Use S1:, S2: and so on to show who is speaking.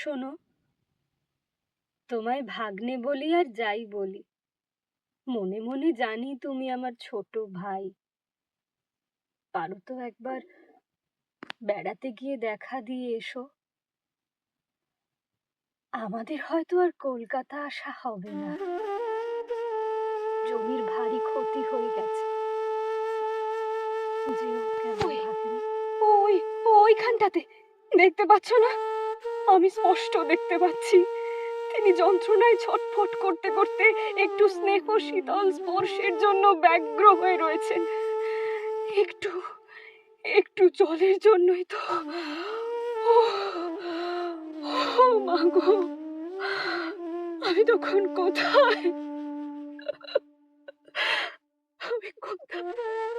S1: শোনো তোমায় ভাগ্নে বলি আর যাই বলি। মনে মনে জানি তুমি আমার ছোট ভাই। পারো তো একবার বেড়াতে গিয়ে দেখা দিয়ে এসো। আমাদের হয়তো আর কলকাতা আসা হবে না। জমির ভারী ক্ষতি হয়ে গেছে।
S2: ওই, ওই ওইখানটাতে দেখতে পাচ্ছ না? আমি স্পষ্ট দেখতে পাচ্ছি। তিনি যন্ত্রণায় ছটফট করতে করতে একটু স্নেহ শীতল স্পর্শের জন্য ব্যগ্র হয়ে রয়েছেন। একটু একটু জলের জন্যই তো। ও আমি তখন কোথায়? আমি কোথায়?